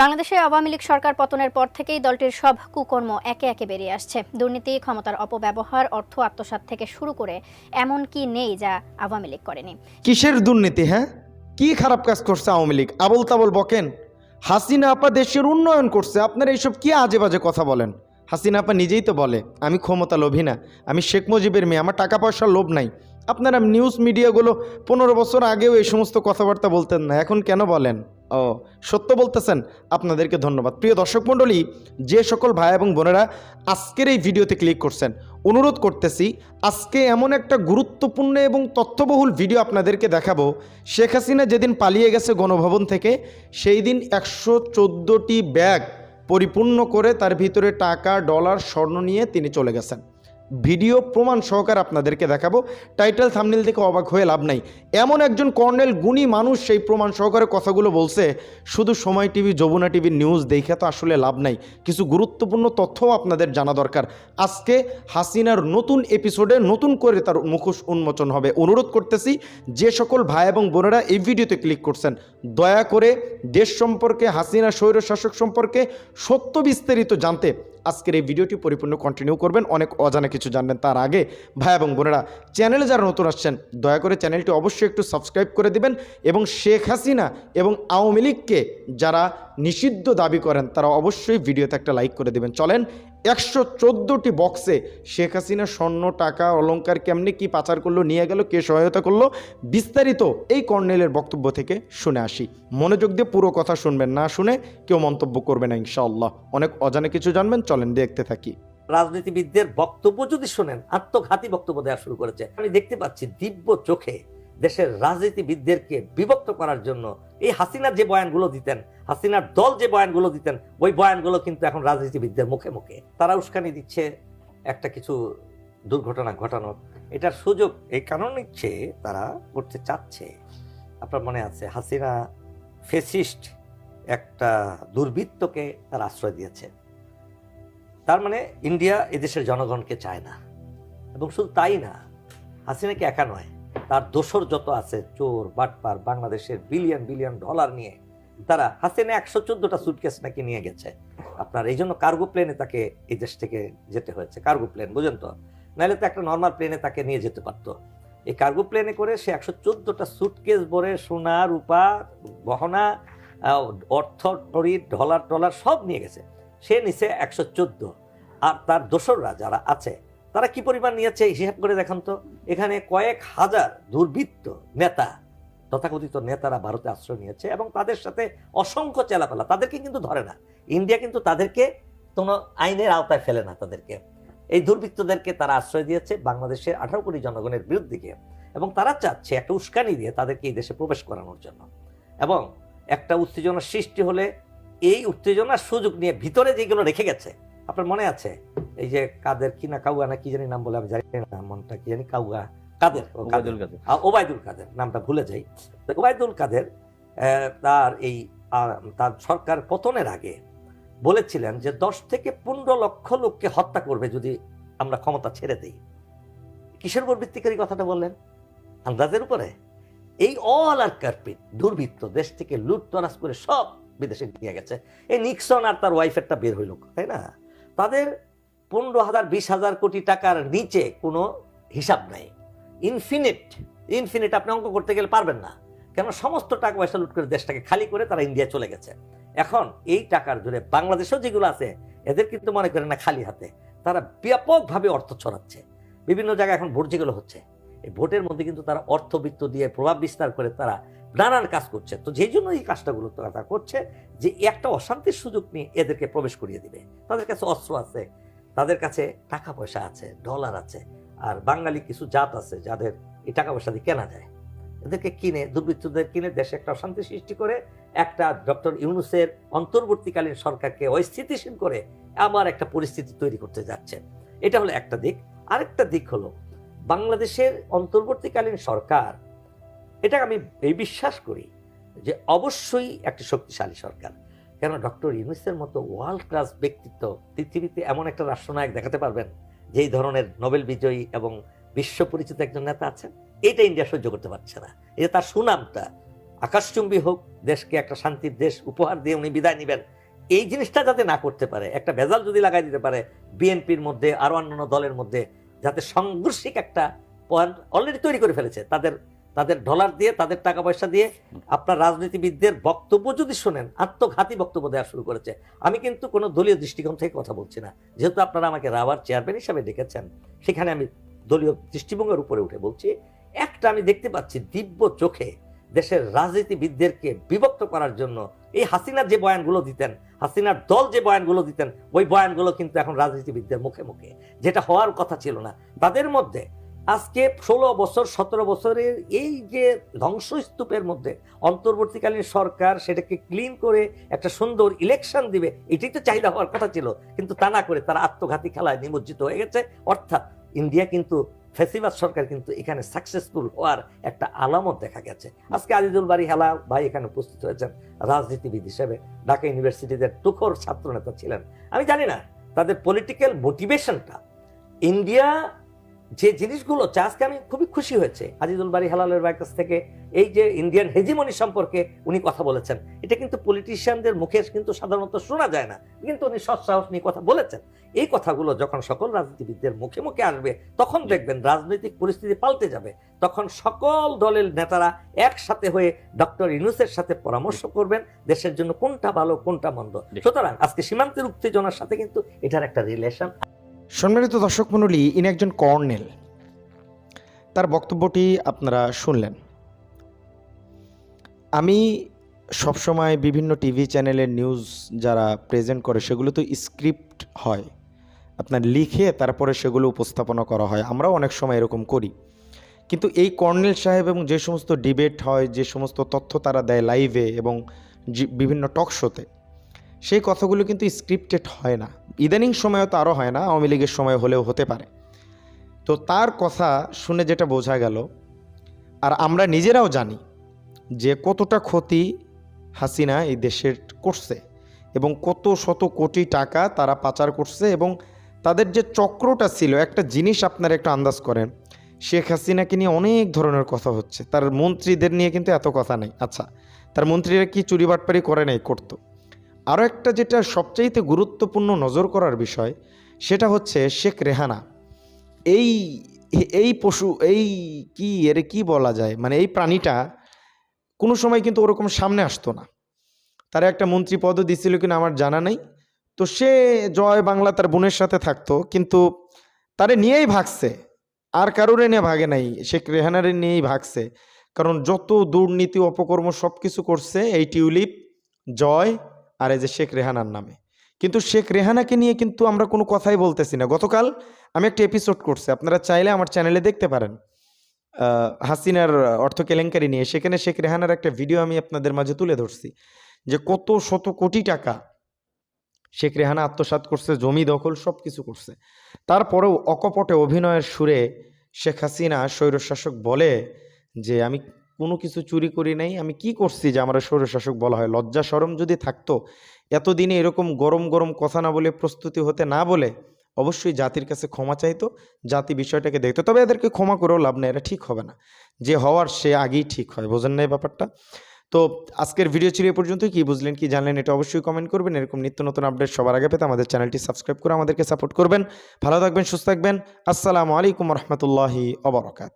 বাংলাদেশে আওয়ামী লীগ সরকার পতনের পর থেকেই দলটির সব কুকর্ম একে একে বেরিয়ে আসছে। দুর্নীতি, ক্ষমতার অপব্যবহার, অর্থ আত্মসাৎ থেকে শুরু করে এমন কি নেই যা আওয়ামী লীগ করেনি। কিসের দুর্নীতি হ্যাঁ? কি খারাপ কাজ করছে আওয়ামী লীগ? আবল তাবল বকেন। হাসিনা আপা দেশের উন্নয়ন করছে। আপনারা এইসব কি আজে বাজে কথা বলেন? হাসিনা আপা নিজেই তো বলে, আমি ক্ষমতা লোভী না, আমি শেখ মুজিবের মেয়ে, আমার টাকা পয়সার লোভ নাই। আপনারা নিউজ মিডিয়াগুলো পনেরো বছর আগেও এই সমস্ত কথাবার্তা বলতেন না, এখন কেন বলেন? ও, সত্য বলতেছেন। আপনাদেরকে ধন্যবাদ। প্রিয় দর্শক মণ্ডলী, যে সকল ভাই এবং বোনেরা আজকের এই ভিডিওতে ক্লিক করছেন, অনুরোধ করতেছি, আজকে এমন একটা গুরুত্বপূর্ণ এবং তথ্যবহুল ভিডিও আপনাদেরকে দেখাবো। শেখ হাসিনা যেদিন পালিয়ে গেছে গণভবন থেকে, সেই দিন একশো চোদ্দোটি ব্যাগ পরিপূর্ণ করে তার ভিতরে টাকা, ডলার, স্বর্ণ নিয়ে তিনি চলে গেছেন। ভিডিও প্রমাণ সহকারে আপনাদেরকে দেখাবো। টাইটেল, থামনিল থেকে অবাক হয়ে লাভ নাই। এমন একজন কর্নেল, গুণী মানুষ সেই প্রমাণ সহকারে কথাগুলো বলছে। শুধু সময় টিভি, যমুনা টিভির নিউজ দেখে তো আসলে লাভ নাই। কিছু গুরুত্বপূর্ণ তথ্যও আপনাদের জানা দরকার। আজকে হাসিনার নতুন এপিসোডে নতুন করে তার মুখোশ উন্মোচন হবে। অনুরোধ করতেছি, যে সকল ভাই এবং বোনেরা এই ভিডিওতে ক্লিক করছেন, দয়া করে দেশ সম্পর্কে, হাসিনা স্বৈরশাসক সম্পর্কে সত্য বিস্তারিত জানতে আজকের এই ভিডিওটি পরিপূর্ণ কন্টিনিউ করবেন। অনেক অজানা কিছু জানবেন তার আগে। ভাই এবং বোনেরা চ্যানেলে যারা নতুন আসছেন, দয়া করে চ্যানেলটি অবশ্যই একটু সাবস্ক্রাইব করে দিবেন এবং শেখ হাসিনা এবং আওয়ামী লীগকে যারা নিষিদ্ধ দাবি করেন, তারা অবশ্যই ভিডিওতে একটা লাইক করে দেবেন। চলেন একশো চোদ্দোটি বক্সে শেখ হাসিনা স্বর্ণ, টাকা, অলংকার কেমনি কি পাচার করল, নিয়ে গেল, কে সহায়তা করল, বিস্তারিত এই কর্নেলের বক্তব্য থেকে শুনে আসি। মনোযোগ দিয়ে পুরো কথা শুনবেন, না শুনে কেউ মন্তব্য করবে না, ইনশাআল্লাহ। অনেক অজানা কিছু জানবেন, চলেন দেখতে থাকি। রাজনীতিবিদদের বক্তব্য যদি শোনেন, আত্মঘাতী বক্তব্য দেওয়া শুরু করেছে। আমি দেখতে পাচ্ছি দিব্য চোখে দেশের রাজনীতিবিদদেরকে বিভক্ত করার জন্য এই হাসিনার যে বয়ানগুলো দিতেন, হাসিনার দল যে বয়ানগুলো দিতেন, ওই বয়ানগুলো কিন্তু এখন রাজনীতিবিদদের মুখে মুখে। তারা উস্কানি দিচ্ছে, একটা কিছু দুর্ঘটনা ঘটানোর। এটার সুযোগ এই কারণ নিচ্ছে তারা করতে চাচ্ছে। আপনার মনে আছে, হাসিনা ফেসিস্ট একটা দুর্বৃত্তকে তার আশ্রয় দিয়েছে। তার মানে ইন্ডিয়া এদেশের জনগণকে চায় না। এবং শুধু তাই না হাসিনাকে একা নয় তার দোসর যত আছে, চোর, বাটপার, বাংলাদেশের বিলিয়ন বিলিয়ন ডলার নিয়ে, তারা হাসিনা একশো চোদ্দটা সুটকেস নাকি নিয়ে গেছে। আপনার এই জন্য কার্গো প্লেনে তাকে এই দেশ থেকে যেতে হয়েছে। কার্গো প্লেন বুঝেন তো? নাহলে তো একটা নর্মাল প্লেনে তাকে নিয়ে যেতে পারতো। এই কার্গো প্লেনে করে সে একশো চোদ্দটা সুটকেস ভরে সোনা, রূপা, গহনা অর্থ টরি ডলার টলার সব নিয়ে গেছে। সে নিচে একশো চোদ্দ। আর তার দোসররা যারা আছে, তারা কি পরিমাণ নিয়েছে? হিসাব করে দেখান তো। এখানে কয়েক হাজার দুর্বৃত্ত নেতা, তথাকথিত নেতারা ভারতে আশ্রয় নিয়েছে এবং তাদের সাথে অসংখ্য চেলাপালা, তাদেরকে কিন্তু ধরে না। ইন্ডিয়া কিন্তু তাদেরকে কোনো আইনের আওতায় ফেলে না তাদেরকে। এই দুর্বৃত্তদেরকে তারা আশ্রয় দিয়েছে বাংলাদেশের আঠারো কোটি জনগণের বিরুদ্ধে এবং তারা চাচ্ছে একটা উস্কানি দিয়ে তাদেরকে এই দেশে প্রবেশ করানোর জন্য। এবং একটা উত্তেজনার সৃষ্টি হলে এই উত্তেজনার সুযোগ নিয়ে ভিতরে যেগুলো রেখে গেছে, আপনার মনে আছে? এই যে কাদের কি না কাউয়া না কি জানি নাম বলে আমি জানি না মনটা কি জানি কাউয়া। কাদের? কাদের? ওবায়দুল কাদের। নামটা ভুলে যাই। ওবায়দুল কাদের তার এই তার সরকার পতনের আগে বলেছিলেন যে দশ থেকে পনেরো লক্ষ লোককে হত্যা করবে যদি আমরা ক্ষমতা ছেড়ে দেই। কিসের উপর ভিত্তিকারী কথাটা বললেন? আন্দাজের উপরে। এই অল আর কার্পিট দুর্বৃত্ত দেশ থেকে লুটতরাজ করে সব বিদেশে নিয়ে গেছে। এই নিক্সন আর তার ওয়াইফেরটা বের হইল তাই না? তাদের পনেরো হাজার, বিশ হাজার কোটি টাকার নিচে কোনো হিসাব নাই। ইনফিনিট ইনফিনিট আপনি অঙ্ক করতে গেলে পারবেন না। কেন সমস্ত টাকা পয়সা লুট করে দেশটাকে খালি করে তারা ইন্ডিয়া চলে গেছে। এখন এই টাকার জোরে বাংলাদেশেও যেগুলো আছে, এদের কিন্তু মনে করেন না খালি হাতে। তারা ব্যাপকভাবে অর্থ ছড়াচ্ছে। বিভিন্ন জায়গায় এখন ভোট যেগুলো হচ্ছে, এই ভোটের মধ্যে কিন্তু তারা অর্থবিত্ত দিয়ে প্রভাব বিস্তার করে তারা নানান কাজ করছে। তো যেই জন্য এই কাজটাগুলো তারা করছে যে একটা অশান্তির সুযোগ নিয়ে এদেরকে প্রবেশ করিয়ে দিবে। তাদের কাছে অস্ত্র আছে তাদের কাছে টাকা পয়সা আছে ডলার আছে, আর বাঙালি কিছু জাত আছে যাদের এই টাকা পয়সা দিয়ে কেনা যায়। এদেরকে কিনে, দুর্বৃত্তদের কিনে দেশে একটা অশান্তি সৃষ্টি করে, একটা ডক্টর ইউনুসের অন্তর্বর্তীকালীন সরকারকে অস্থিতিশীল করে আবার একটা পরিস্থিতি তৈরি করতে যাচ্ছে। এটা হলো একটা দিক। আরেকটা দিক হলো, বাংলাদেশের অন্তর্বর্তীকালীন সরকার এটা আমি এই বিশ্বাস করি যে অবশ্যই একটি শক্তিশালী সরকার। কেন ডক্টর ইউনুসের মতো ওয়ার্ল্ড ক্লাস ব্যক্তিত্ব পৃথিবীতে এমন একটা রাষ্ট্রনায়ক দেখাতে পারবেন, যেই ধরনের নোবেল বিজয়ী এবং বিশ্ব পরিচিত একজন নেতা আছেন? এটা ইন্ডিয়া সহ্য করতে পারছে না। যে তার সুনামটা, আকাশচুম্বী হোক, দেশকে একটা শান্তির দেশ উপহার দিয়ে উনি বিদায় নেবেন, এই জিনিসটা যাতে না করতে পারে, একটা ভেজাল যদি লাগাই দিতে পারে, বিএনপির মধ্যে আরও অন্যান্য দলের মধ্যে, যাতে সংঘর্ষিক একটা পয়েন্ট অলরেডি তৈরি করে ফেলেছে, তাদের তাদের ডলার দিয়ে, তাদের টাকা পয়সা দিয়ে আপনার রাজনীতিবিদদের বক্তব্য যদি শোনেন, আত্মঘাতী বক্তব্য দেওয়া শুরু করেছে। আমি কিন্তু কোনো দলীয় দৃষ্টিকোণ থেকে কথা বলছি না। যেহেতু আপনারা আমাকে রাবার চেয়ারম্যান হিসাবে ডেকেছেন, সেখানে আমি দলীয় দৃষ্টিভঙ্গের উপরে উঠে বলছি, একটা আমি দেখতে পাচ্ছি দিব্য চোখে দেশের রাজনীতিবিদদেরকে বিভক্ত করার জন্য। এই হাসিনার যে বয়ানগুলো দিতেন, হাসিনার দল যে বয়ানগুলো দিতেন, ওই বয়ানগুলো কিন্তু এখন রাজনীতিবিদদের মুখে মুখে। যেটা হওয়ার কথা ছিল না। তাদের মধ্যে আজকে ষোলো বছর, সতেরো বছরের এই যে ধ্বংসস্তূপের মধ্যে অন্তর্বর্তীকালীন সরকার সেটাকে ক্লিন করে একটা সুন্দর ইলেকশন দিবে, এটাই তো চাহিদা হওয়ার কথা ছিল। কিন্তু তা না করে তারা আত্মঘাতী খেলায় নিমজ্জিত হয়ে গেছে। অর্থাৎ ইন্ডিয়া কিন্তু, ফেসিবাদ সরকার কিন্তু এখানে সাকসেসফুল হওয়ার একটা আলামত দেখা গেছে। আজকে আজিজুল বাড়ি হেলা ভাই এখানে উপস্থিত হয়েছেন, রাজনীতিবিদ হিসেবে। ঢাকা ইউনিভার্সিটিতে টুকর ছাত্রনেতা ছিলেন। আমি জানি না, তাদের পলিটিক্যাল মোটিভেশনটা ইন্ডিয়া যে জিনিসগুলো চা আজকে আমি খুবই খুশি হয়েছে আজিজুল বাড়ি হালালের ভাইয়ের কাছ থেকে এই যে ইন্ডিয়ান হেজিমনি সম্পর্কে উনি কথা বলেছেন এটা কিন্তু পলিটিশিয়ানদের মুখে কিন্তু সাধারণত শোনা যায় না কিন্তু উনি সৎসাহস নিয়ে কথা বলেছেন। এই কথাগুলো যখন সকল রাজনীতিবিদদের মুখে মুখে আসবে তখন দেখবেন রাজনৈতিক পরিস্থিতি পাল্টে যাবে। তখন সকল দলের নেতারা একসাথে হয়ে ডক্টর ইনুসের সাথে পরামর্শ করবেন দেশের জন্য কোনটা ভালো কোনটা মন্দ। সুতরাং আজকে সীমান্তের উত্তেজনার সাথে কিন্তু এটার একটা রিলেশন সম্মানিত দর্শক মণ্ডলী, ইনি একজন কর্নেল। তার বক্তব্যটি আপনারা শুনলেন। আমি সবসময় বিভিন্ন টিভি চ্যানেলের নিউজ যারা প্রেজেন্ট করে, সেগুলো তো স্ক্রিপ্ট হয়। আপনার লিখে তারপরে সেগুলো উপস্থাপনা করা হয়। আমরাও অনেক সময় এরকম করি। কিন্তু এই কর্নেল সাহেব এবং যে সমস্ত ডিবেট হয়, যে সমস্ত তথ্য তারা দেয় লাইভে এবং বিভিন্ন টক শোতে, সেই কথাগুলো কিন্তু স্ক্রিপ্টেড হয় না। ইদানিং সময়ে তো আরও হয় না, আওয়ামী লীগের সময় হলেও হতে পারে। তো তার কথা শুনে যেটা বোঝা গেল, আর আমরা নিজেরাও জানি যে কতটা ক্ষতি হাসিনা এই দেশের করছে এবং কত শত কোটি টাকা তারা পাচার করছে এবং তাদের যে চক্রটা ছিল, একটা জিনিস আপনারা একটু আন্দাজ করেন, শেখ হাসিনাকে নিয়ে অনেক ধরনের কথা হচ্ছে। তার মন্ত্রীদের নিয়ে কিন্তু এত কথা নেই। আচ্ছা তার মন্ত্রীরা কি চুরি বাটপারি করে নাই, করতো? আরও একটা যেটা সবচাইতে গুরুত্বপূর্ণ নজর করার বিষয়, সেটা হচ্ছে শেখ রেহানা। এই এই পশু, এই কি, এর কি বলা যায়? মানে এই প্রাণীটা কোনো সময় কিন্তু ওরকম সামনে আসতো না। তার একটা মন্ত্রী পদও দিছিল কিনা আমার জানা নেই। তো সে জয় বাংলা তার বোনের সাথে থাকতো, কিন্তু তারে নিয়েই ভাগছে। আর কারোরে নিয়ে ভাগে নাই, শেখ রেহানারে নিয়েই ভাগছে। কারণ যত দুর্নীতি, অপকর্ম সব কিছু করছে এই টিউলিপ, জয় আর এই যে শেখ রেহানার নামে। কিন্তু শেখ রেহানাকে নিয়ে কিন্তু আমরা কোনো কথাই বলতেছি না। গতকাল আমি একটা এপিসোড করছি, আপনারা চাইলে আমার চ্যানেলে দেখতে পারেন। হাসিনার অর্থ কেলেঙ্কারি নিয়ে। সেখানে শেখ রেহানার একটা ভিডিও আমি আপনাদের মাঝে তুলে ধরছি, যে কত শত কোটি টাকা শেখ রেহানা আত্মসাৎ করছে, জমি দখল সব কিছু করছে। তারপরেও অকপটে অভিনয়ের সুরে শেখ হাসিনা স্বৈরশাসক বলে যে, আমি কোনো কিছু চুরি করি নাই, আমি কি করছি যে আমার স্বৈরশাসক বলা হয়? লজ্জা সরম যদি থাকতো, এতদিনে এরকম গরম গরম কথা না বলে, প্রস্তুতি হতে না বলে, অবশ্যই জাতির কাছে ক্ষমা চাইতো, জাতি বিষয়টাকে দেখতো। তবে এদেরকে ক্ষমা করেও লাভ নেই এটা ঠিক হবে না। যে হওয়ার সে আগেই ঠিক হয়, বোঝেন না এই ব্যাপারটা? তো আজকের ভিডিও ছিল এ পর্যন্ত কি বুঝলেন, কি জানলেন, এটা অবশ্যই কমেন্ট করবেন। এরকম নিত্য নতুন আপডেট সবার আগে পেতে আমাদের চ্যানেলটি সাবস্ক্রাইব করে আমাদেরকে সাপোর্ট করবেন। ভালো থাকবেন, সুস্থ থাকবেন। আসসালামু আলাইকুম রহমতুল্লাহি অবরকাত